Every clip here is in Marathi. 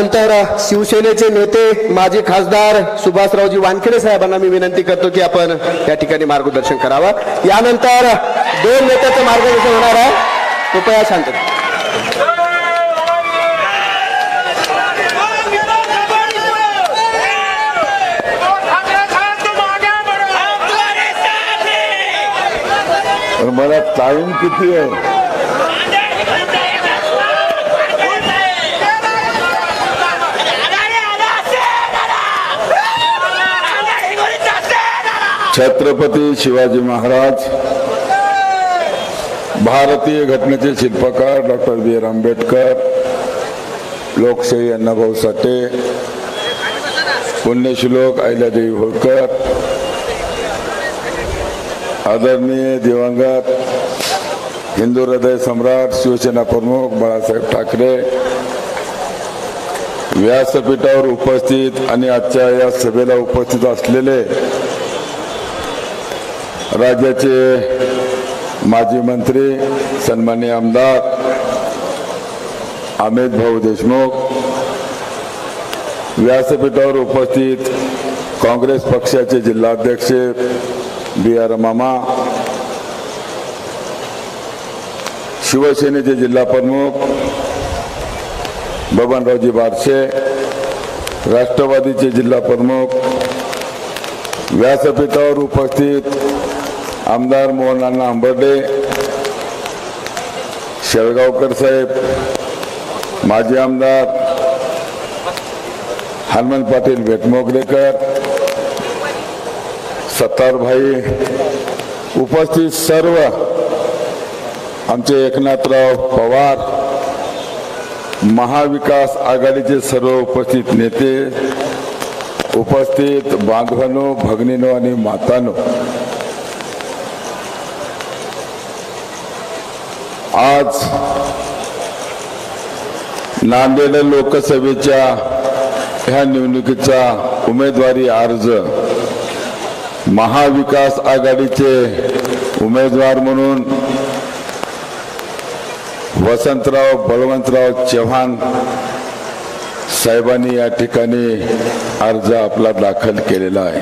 यानंतर शिवसेनेचे नेते माजी खासदार सुभाषरावजी वानखेडे साहेबांना मी विनंती करतो की आपण या ठिकाणी मार्गदर्शन करावं. यानंतर दोन नेत्याचं मार्गदर्शन होणार आहे. कृपया शांत मला टाइम किती आहे? छत्रपती शिवाजी महाराज भारतीय घटनेचे शिल्पकार डॉक्टर बी आर आंबेडकर लोकशाही अण्णाभाऊ साठे पुण्यश्लोक अहिल्यादेवी होळकर आदरणीय दिवंगत हिंदू हृदय सम्राट शिवसेना प्रमुख बाळासाहेब ठाकरे व्यासपीठावर उपस्थित आणि आजच्या या सभेला उपस्थित असलेले राज्याचे माजी मंत्री सन्मान्य आमदार अमित भाऊ देशमुख व्यासपीठावर उपस्थित काँग्रेस पक्षाचे जिल्हाध्यक्ष बी आर मामा शिवसेनेचे जिल्हा प्रमुख बबनरावजी बारशे राष्ट्रवादीचे जिल्हा प्रमुख व्यासपीठावर उपस्थित आमदार मोहनअण्णा आंबर्डे शेळगावकर साहेब माजी आमदार हनुमंत पाटील भेटमोगरेकर सत्तारभाई उपस्थित सर्व आमचे एकनाथराव पवार महाविकास आघाडीचे सर्व उपस्थित नेते उपस्थित बांधवानो भगिनीनो आणि मातानो आज नांदेड लोकसभेच्या ह्या निवडणुकीचा उमेदवारी अर्ज. महाविकास आघाडीचे उमेदवार म्हणून वसंतराव बळवंतराव चव्हाण साहेबांनी या ठिकाणी अर्ज आपला दाखल केलेला आहे.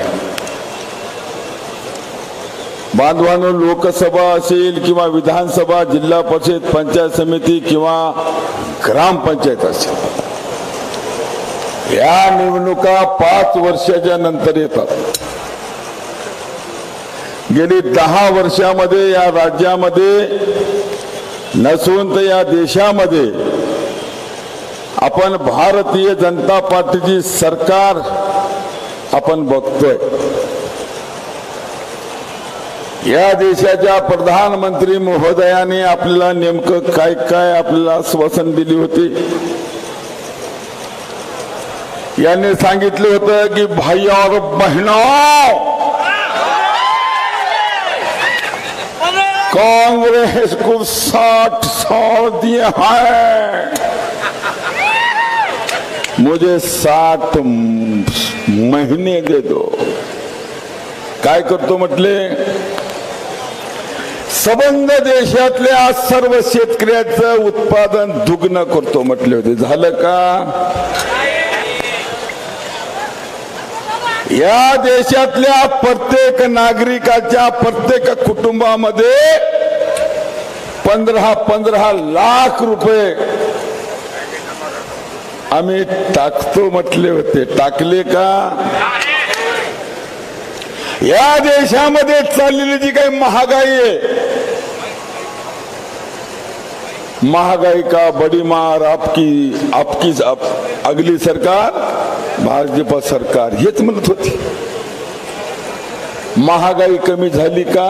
बांधवांनो लोकसभा असेल किंवा विधानसभा जिल्हा परिषद पंचायत समिती किंवा ग्रामपंचायत असेल. या निवडणुका पाच वर्षाच्या नंतर येतात. गेली दहा वर्षामध्ये या राज्यामध्ये नसून तर या देशामध्ये आपण भारतीय जनता पार्टीची सरकार आपण बघतोय. या देशाच्या प्रधानमंत्री महोदयाने आपल्याला नेमकं काय काय आपल्याला आश्वासन दिली होती? यांनी सांगितलं होतं की भाई और बहनों कांग्रेस को साठ साल दिए हैं। मुझे साठ महीने दे दो। काय करतो म्हटले? सबंध देशातल्या सर्व शेतकऱ्याचं उत्पादन दुग्न करतो म्हटले होते. झालं का? या देशातल्या प्रत्येक नागरिकाच्या प्रत्येक कुटुंबामध्ये पंधरा पंधरा लाख रुपये आम्ही टाकतो म्हटले होते. टाकले का? या देशामध्ये चाललेली जी काही महागाई आहे महागाई का बडी मार आपकी आपकी आप, अगली सरकार भाजपा सरकार हेच म्हणत होती। महागाई कमी झाली का?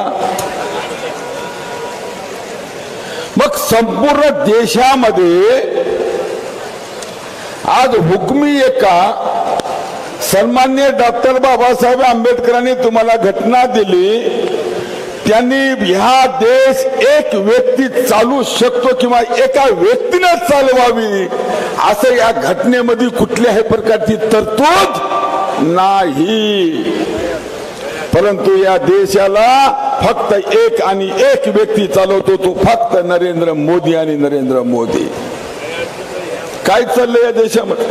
मग संपूर्ण देशामध्ये आज हुकमी एका सन्मान्य डॉक्टर बाबासाहेब आंबेडकरांनी तुम्हाला घटना दिली त्यांनी ह्या देश एक व्यक्ती चालू शकतो किंवा एका व्यक्तीने चालवावी असं या घटनेमध्ये कुठल्याही प्रकारची तरतूद नाही. परंतु या देशाला फक्त एक आणि एक व्यक्ती चालवतो तो फक्त नरेंद्र मोदी आणि नरेंद्र मोदी. काय चाललंय या देशामध्ये?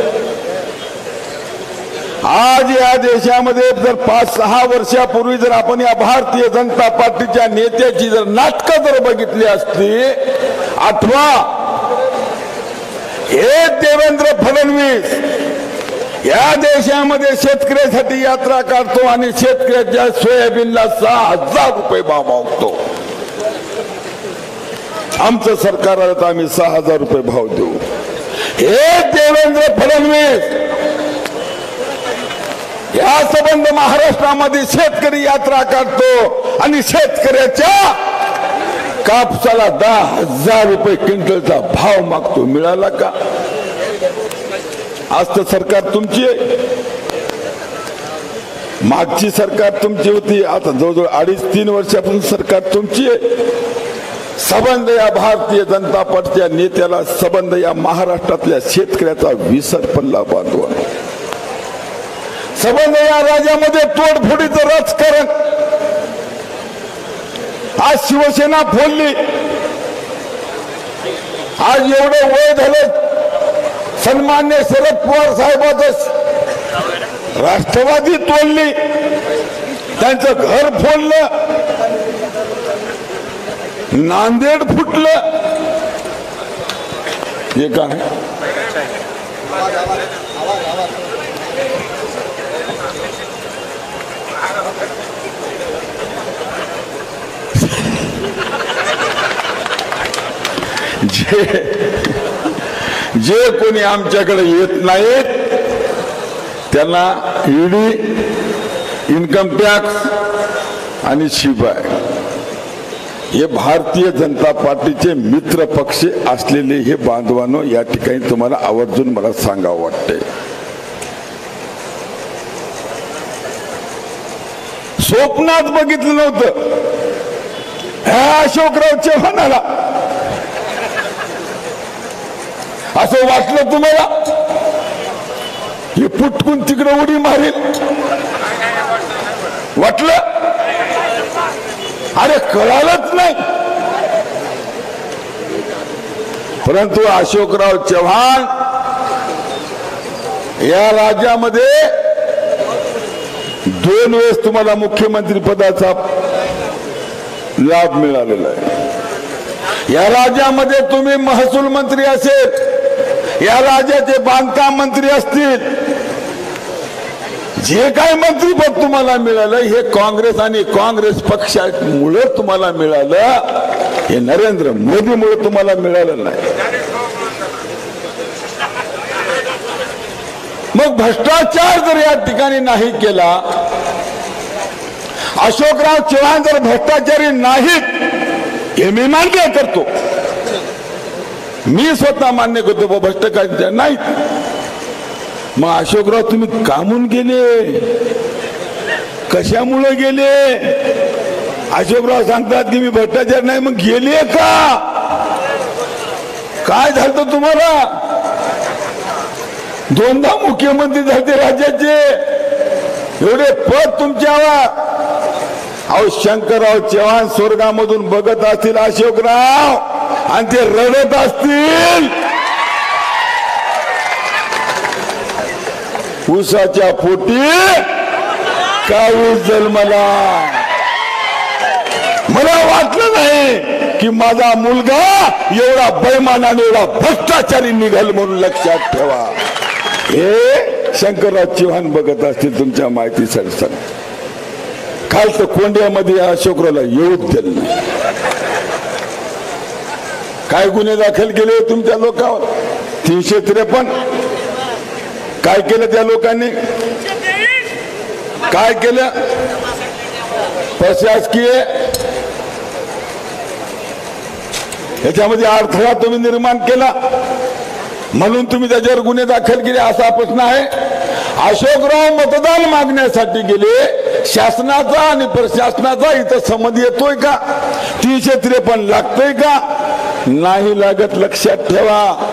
आज या देशामध्ये जर पाच सहा वर्षापूर्वी जर आपण या भारतीय जनता पार्टीच्या नेत्याची जर नाटकं जर बघितली असती आठवा हे देवेंद्र फडणवीस या देशामध्ये शेतकऱ्यासाठी यात्रा काढतो आणि शेतकऱ्याच्या सोयाबीनला सहा हजार रुपये भाव मागतो. आमचं सरकार आलं तर आम्ही सहा हजार रुपये भाव देऊ. हे देवेंद्र फडणवीस या संबंध महाराष्ट्रामध्ये शेतकरी यात्रा काढतो आणि शेतकऱ्याच्या कापसाला दहा हजार रुपये क्विंटलचा भाव मागतो. मिळाला का? आज तर सरकार तुमची आहे. मागची सरकार तुमची होती. आता जवळजवळ अडीच तीन वर्षापासून सरकार तुमची आहे. सबंध या भारतीय जनता पार्टीच्या नेत्याला सबंध या महाराष्ट्रातल्या शेतकऱ्याचा विसर पडला बांधवा संबंध या राज्यामध्ये तोडफोडीचं राजकारण. आज शिवसेना फोडली. आज एवढं वय झालं. सन्मान्य शरद पवार साहेबाचं राष्ट्रवादी तोडली. त्यांचं घर फोडलं. नांदेड फुटलं. हे काय जे जे कोणी आमच्याकडे येत नाहीत त्यांना ईडी इन्कम टॅक्स आणि शिबाय हे भारतीय जनता पार्टीचे मित्र पक्ष असलेले हे बांधवांनो या ठिकाणी तुम्हाला आवर्जून मला सांगावं वाटते स्वप्नात बघितलं नव्हतं. ह्या अशोकराव चव्हाणाला असं वाटलं तुम्हाला? हे पुटकून तिकडे उडी मारेल. वाटलं? अरे कळालंच नाही. परंतु अशोकराव चव्हाण या राज्यामध्ये दोन वेळेस तुम्हाला मुख्यमंत्री पदाचा लाभ मिळालेला आहे. या राज्यामध्ये तुम्ही महसूल मंत्री असेल. या राज्याचे बांधकाम मंत्री असतील. जे काय मंत्रीपद तुम्हाला मिळालं हे काँग्रेस आणि काँग्रेस पक्षामुळे तुम्हाला मिळालं हे नरेंद्र मोदीमुळे तुम्हाला मिळालं नाही. मग भ्रष्टाचार जर या ठिकाणी नाही केला अशोकराव चव्हाण जर भ्रष्टाचारी नाहीत हे मी मान्य करतो. मी स्वतः मान्य करतो बाबा भ्रष्टाचार नाही. मग अशोकराव तुम्ही कामून गेले? कशामुळे गेले? अशोकराव सांगतात की मी भ्रष्टाचार नाही मग गेले का? काय झालं तुम्हाला? दोनदा मुख्यमंत्री झाले राज्याचे. एवढे पद तुमच्यावर अहो शंकरराव चव्हाण स्वर्गामधून बघत असतील अशोकराव. आणि ते रडत असतील. उसाच्या पोटी कावीस जन्मला. मला वाटलं नाही की माझा मुलगा एवढा बैमानाने एवढा भ्रष्टाचारी निघाल म्हणून लक्षात ठेवा. हे शंकरराव चव्हाण बघत असतील तुमच्या माहितीसाठी सर काल तर कोंड्यामध्ये अशोकराला येऊच दिलं नाही. काय गुन्हे दाखल केले तुमच्या लोकांवर? तीनशे त्रेपन्न. काय केलं त्या लोकांनी? काय केलं? प्रशासकीय. याच्यामध्ये अडथळा तुम्ही निर्माण केला. म्हणून तुम्ही त्याच्यावर गुन्हे दाखल केले असा प्रश्न आहे. अशोकराव मतदान मागण्यासाठी गेले. शासनाचा आणि प्रशासनाचा इथं संबंध येतोय का? तीनशे त्रेपन्न लागतोय का? नाही लागत लक्षात ठेवा.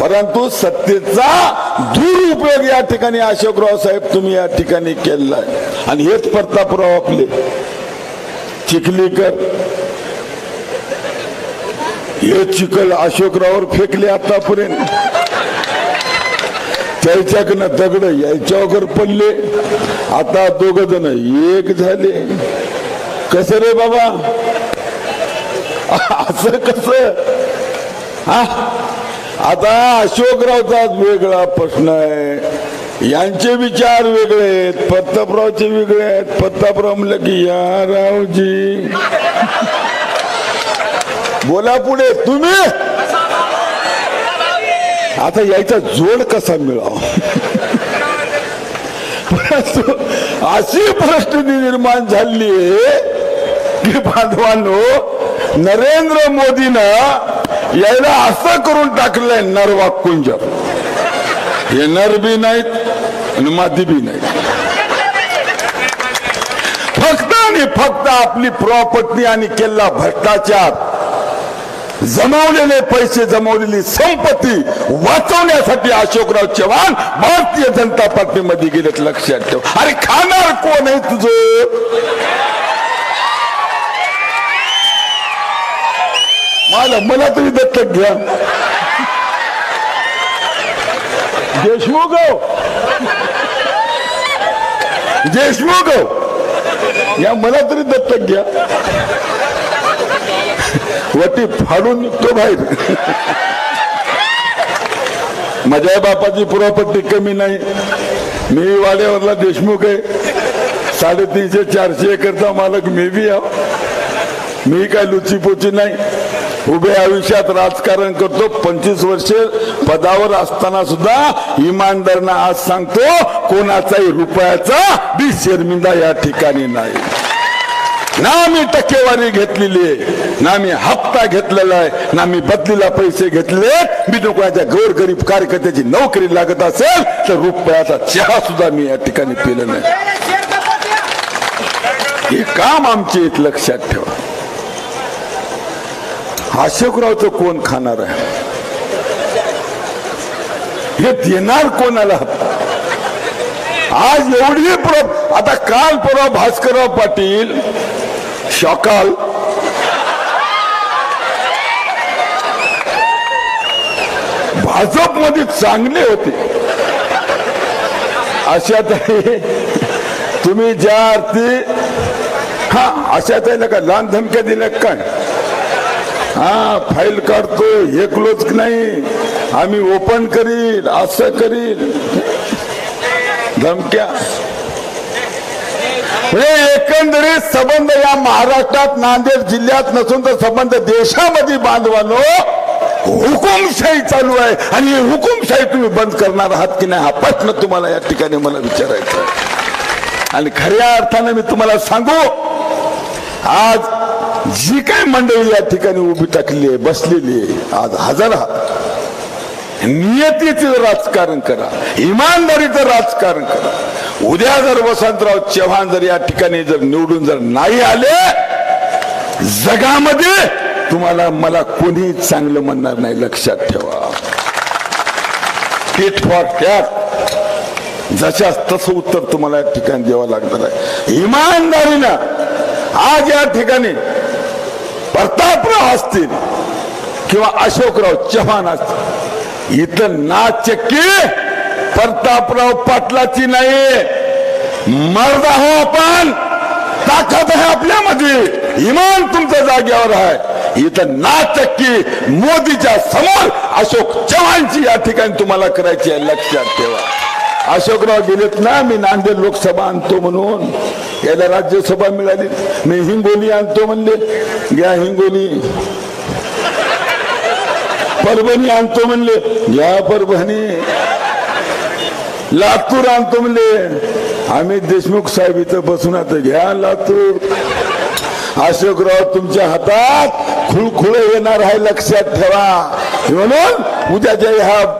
परंतु सत्तेचा दुरुपयोग या ठिकाणी अशोकराव साहेब तुम्ही या ठिकाणी केलाय आणि हेच प्रतापराव आपले. चिखलीकर. हे चिखल अशोकरावर फेकले आतापर्यंत. त्याच्याकडनं दगड यायच्यावर पडले. आता दोघ जण एक झाले. कसं रे बाबा? असं कस? हा? आता अशोकरावचा वेगळा प्रश्न आहे. यांचे विचार वेगळे आहेत प्रतापरावचे वेगळे आहेत. प्रतापराव म्हणलं की या रावजी. बोला पुढे. तुम्ही? आता यायचा जोड कसा मिळावा? अशी परिस्थिती निर्माण झाली आहे की बांधवांनो नरेंद्र मोदीनं यायला असं करून टाकलंय नरवा कुंजर. हे नर बी नाहीत आणि मादी बी नाहीत. फक्त आणि फक्त आपली प्रॉपर्टी आणि केल्ला भ्रष्टाचार. जमवलेले पैसे जमवलेली संपत्ती वाचवण्यासाठी अशोकराव चव्हाण भारतीय जनता पार्टीमध्ये गेलेत लक्षात ठेव. अरे खाणार कोण आहे तुझं? मला मला तरी दत्तक घ्या. देशमुख हो. देशमुख हो. या मला तरी दत्तक घ्या. वटी फाडून निघतो बाहेर. माझ्या बापाची पुरापट्टी कमी नाही. मी वाड्यावरला देशमुख आहे. साडेतीनशे चारशे एकरचा मालक मी बी आहो. मी काय लुचीपोची नाही. उभे आयुष्यात राजकारण करतो पंचवीस वर्षे पदावर असताना सुद्धा इमानदारना आज सांगतो कोणाचाही रुपयाचा बी शर्मिंदा या ठिकाणी नाही. ना मी टक्केवारी घेतलेली आहे ना मी हप्ता घेतलेला आहे ना मी बदलीला पैसे घेतले मी कोणाच्या गोर गरीब कार्यकर्त्याची नोकरी लागत असेल तर रुपयाचा चहा सुद्धा मी या ठिकाणी पिलं नाही. हे काम आमचे लक्षात ठेवा. अशोकरावचं कोण खाणार आहे? हे देणार कोणाला? आज एवढी प्र आता काल परवा भास्करराव पाटील शॉकाल. भाजपमध्ये चांगले होते. अशा तरी तुम्ही ज्या अर्थी हा अशा त्याला का लहान धमक्या दिल्या काय? हा फाईल काढतो एकलोच नाही? आम्ही ओपन करील असं करील. धमक्या. हे एकंदरीत संबंध या महाराष्ट्रात नांदेड जिल्ह्यात नसून तर संबंध देशामध्ये बांधवानो हुकुमशाही चालू आहे. आणि हुकुमशाही तुम्ही बंद करणार आहात की नाही हा प्रश्न तुम्हाला या ठिकाणी मला विचारायचा आणि खऱ्या अर्थाने मी तुम्हाला सांगू आज जी काय मंडळी या ठिकाणी उभी टाकली आहे बसलेली आहे आज हजर नियतीचं राजकारण करा इमानदारीचं राजकारण करा. उद्या जर वसंतराव चव्हाण जर या ठिकाणी जर निवडून जर नाही आले जगामध्ये तुम्हाला मला कोणी चांगलं म्हणणार नाही लक्षात ठेवा. टिट फॉर टॅट जशा तसं उत्तर तुम्हाला या ठिकाणी द्यावं लागणार आहे. इमानदारीनं आज या ठिकाणी प्रतापराव असतील किंवा अशोकराव चव्हाण असतील. इथं नाचक्की प्रतापराव पाटलाची नाही. मर्द आहो आपण. ताकद आहे आपल्यामध्ये. इमान तुमच्या जागेवर आहे. इथं नाचक्की मोदीच्या समोर अशोक चव्हाणची या ठिकाणी तुम्हाला करायची आहे. लक्षात ठेवा. अशोकराव गेलेत ना मी नांदेड लोकसभा आणतो म्हणून. याला राज्यसभा मिळाली. मी हिंगोली आणतो म्हणले. घ्या हिंगोली. परभणी आणतो म्हणले. घ्या परभणी. लातूर आणतो म्हणले. आम्ही देशमुख साहेब इथं बसून आता घ्या लातूर. अशोकराव तुमच्या हातात खुळखुळ येणार आहे लक्षात ठेवा. म्हणून उद्याच्या ह्या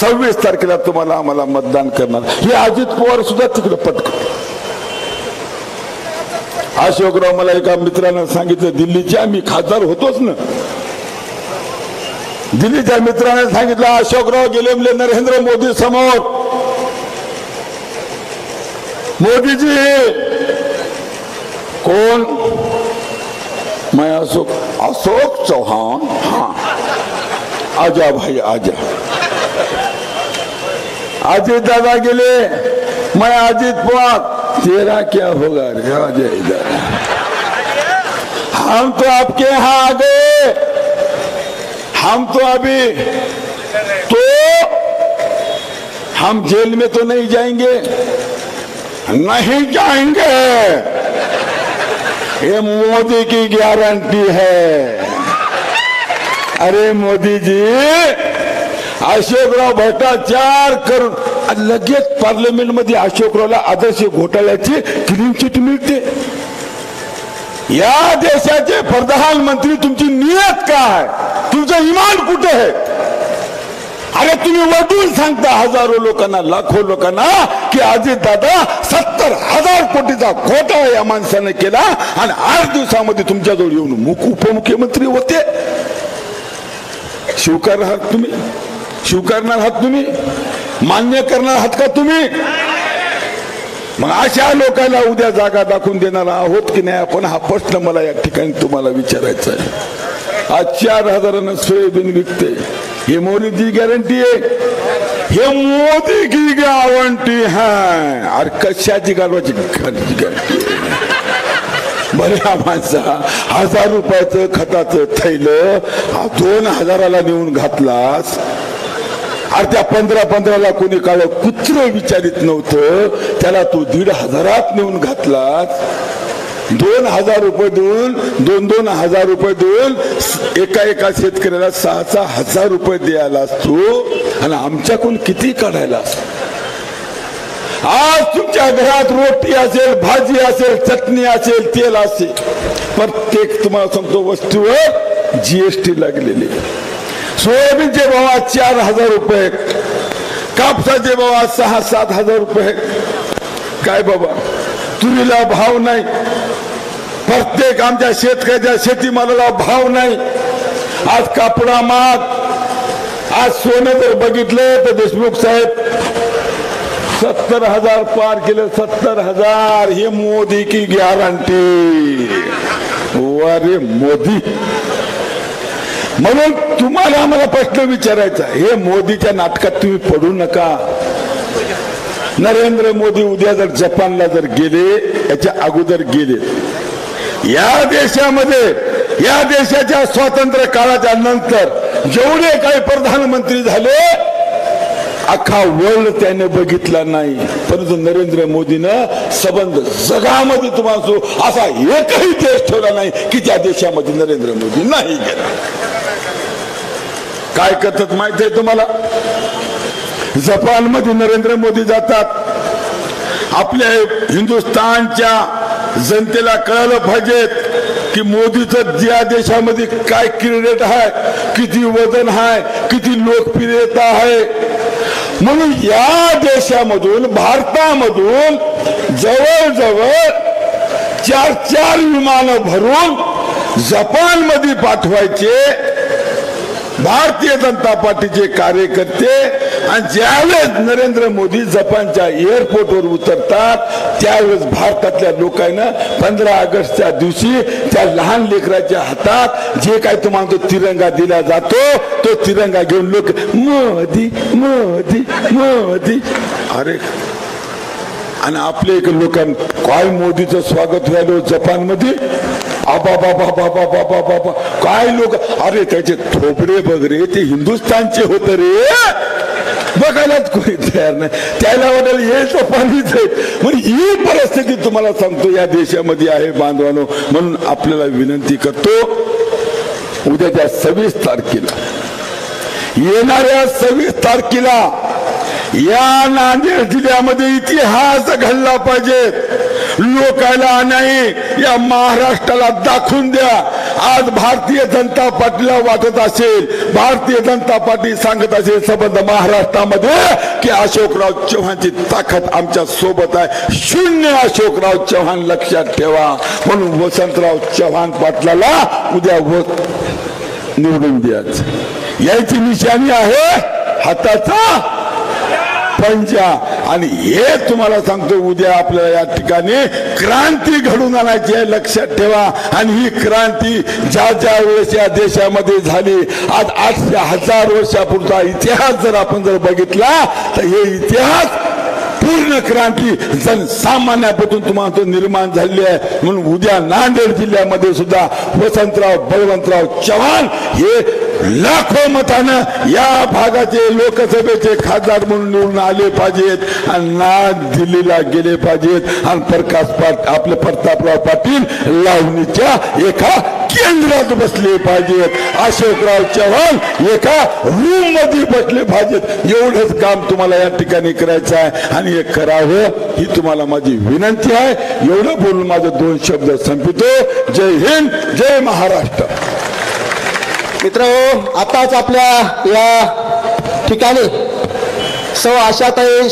सव्वीस तारखेला तुम्हाला आम्हाला मतदान करणार. हे अजित पवार सुद्धा तिकडे पटक अशोकराव मला एका मित्रानं सांगितलं दिल्लीच्या मी खासदार होतोच ना. दिल्लीच्या मित्राने सांगितलं अशोकराव गेले म्हणजे नरेंद्र मोदी समोर. मोदीजी कोण? मैं अशोक अशोक चौहान हा. आजा भाई आजा. अजित दादा गेले मैं अजित पवार. तेरा क्या होगा रे? अजय दादा हम तो आपके यहाँ आ गए। हम तो अभी तो हम जेल में तो नहीं जाएँगे। नहीं जाएँगे। ये मोदी की गारंटी है। अरे मोदी जी अशोकराव भट्टाचार करून लगेच पार्लमेंटमध्ये अशोकरावला आदर्श घोटाळ्याची क्लीन चिट मिळते. या देशाचे प्रधानमंत्री तुमची नियत काय? तुमचं इमान कुठे आहे? अरे तुम्ही वटून सांगता हजारो लोकांना लाखो लोकांना की अजित दादा सत्तर हजार कोटीचा घोटाळा या माणसाने केला आणि आठ दिवसामध्ये तुमच्याजवळ येऊन मुख उपमुख्यमंत्री होते. स्वीकार आहात तुम्ही. स्वीकारणार आहात तुम्ही? मान्य करणार आहात का तुम्ही? मग अशा लोकांना उद्या जागा दाखवून देणार आहोत की नाही आपण? हा प्रश्न मला या ठिकाणी तुम्हाला विचारायचा आहे. आज चार हजारानं सोयाबीन विकते. हे मोदीची गॅरंटी आहे. हे मोदी की गावंटी हाय अरे कशाची गालवाची गॅरंटी बऱ्या माणसा हजार रुपयाचं खताचं थैलं हा दोन हजाराला नेऊन घातलास. आणि त्या पंधरा पंधराला कोणी काळ कुत्र विचारित नव्हतं. त्याला तू दीड हजारात नेऊन घातलात दोन हजार रुपये देऊन दोन दोन हजार रुपये देऊन एका एका शेतकऱ्याला सहा सहा हजार रुपये द्यायला असतो आणि आमच्याकडून किती काढायला आज तुमच्या घरात रोटी असेल भाजी असेल चटणी असेल तेल असेल. प्रत्येक तुम्हाला सांगतो वस्तूवर जीएसटी लागलेली आहे. सोयाबीनचे भाव आज चार हजार रुपये कापसाचे भाव आज सहा सात हजार रुपये. काय बाबा तुरीला भाव नाही. प्रत्येक आमच्या शेतकऱ्याच्या शेतीमालाला भाव नाही. आज कापडा माग आज सोनं जर बघितलं तर देशमुख साहेब सत्तर हजार पार केले सत्तर हजार. हे मोदी की गॅरंटी अरे मोदी. म्हणून तुम्हाला आम्हाला प्रश्न विचारायचा हे मोदीच्या नाटकात तुम्ही पडू नका. नरेंद्र मोदी उद्या जर जपानला जर गेले याच्या अगोदर गेले. या देशामध्ये या देशाच्या स्वातंत्र्य काळाच्या नंतर जेवढे काही प्रधानमंत्री झाले अख्खा वर्ल्ड त्याने बघितला नाही. परंतु नरेंद्र मोदीनं संबंध जगामध्ये तुम्हाला सो- असा एकही देश ठेवला नाही की त्या देशामध्ये नरेंद्र मोदी नाही गेला. काय करतात माहिती आहे तुम्हाला? जपानमध्ये नरेंद्र मोदी जातात. आपल्या हिंदुस्थानच्या जनतेला कळालं पाहिजेत की मोदीचं ज्या देशामध्ये काय क्रेडिट आहे किती वजन आहे किती लोकप्रियता आहे. म्हणून या देशामधून भारतामधून जवळजवळ चार चार विमानं भरून जपानमध्ये पाठवायचे. भारतीय जनता पार्टीचे कार्यकर्ते आणि ज्यावेळेस नरेंद्र मोदी जपानच्या एअरपोर्टवर उतरतात त्यावेळेस भारतातल्या लोकांना पंधरा ऑगस्टच्या दिवशी त्या लहान लेकराच्या हातात जे काय तुम्हाला तो तिरंगा दिला जातो तो तिरंगा घेऊन लोक मोदी मोदी मोदी. अरे आणि आपल्या इकडे लोकांना काय मोदीचं स्वागत व्हायलो जपानमध्ये? आबा बाबा बाबा बाबा बाबा काय लोक? अरे त्याचे थोपडे वगैरे ते हिंदुस्थानचे होत रे. बघायलाच कोणी तयार नाही. त्याला वाटेल हे जपानीच आहे. म्हणजे ही परिस्थिती तुम्हाला सांगतो या देशामध्ये आहे बांधवानो. म्हणून आपल्याला विनंती करतो उद्याच्या सव्वीस तारखेला येणाऱ्या सव्वीस तारखेला या नांदेड जिल्ह्यामध्ये इतिहास घडला पाहिजे. लोकायला नाही या महाराष्ट्राला दाखवून द्या. आज भारतीय जनता पार्टीला वाटत असेल भारतीय जनता पार्टी सांगत असेल संबंध महाराष्ट्रामध्ये की अशोकराव चव्हाणची ताकद आमच्यासोबत आहे. शून्य अशोकराव चव्हाण लक्षात ठेवा. म्हणून वसंतराव चव्हाण पाटलाला उद्या निवडून द्याच याची निशाणी आहे हाताचा पंचा आणि हे तुम्हाला सांगतो उद्या आपल्याला या ठिकाणी क्रांती घडून आणायची आहे लक्षात ठेवा. आणि ही क्रांती ज्या ज्या वेळेस या देशामध्ये झाली आज आठशे हजार वर्षापूर्वीचा इतिहास जर आपण जर बघितला तर हे इतिहास पूर्ण क्रांती जनसामान्यापासून तुम्हाला निर्माण झालेली आहे. म्हणून उद्या नांदेड जिल्ह्यामध्ये सुद्धा वसंतराव बळवंतराव चव्हाण हे लाखो मतानं या भागाचे लोकसभेचे खासदार म्हणून निवडून आले पाहिजेत आणि नाग दिल्लीला गेले पाहिजेत. आणि प्रकाश पाट आपले प्रतापराव पाटील लावणीच्या एका केंद्रात बसले पाहिजेत. अशोकराव चव्हाण एका रूममध्ये बसले पाहिजेत. एवढंच काम तुम्हाला या ठिकाणी करायचं आहे. आणि हे करावं ही तुम्हाला माझी विनंती आहे. एवढं बोलून माझे दोन शब्द संपितो. जय हिंद जय महाराष्ट्र. मित्र हो, आताच आपल्या या ठिकाणी सौ आशाताई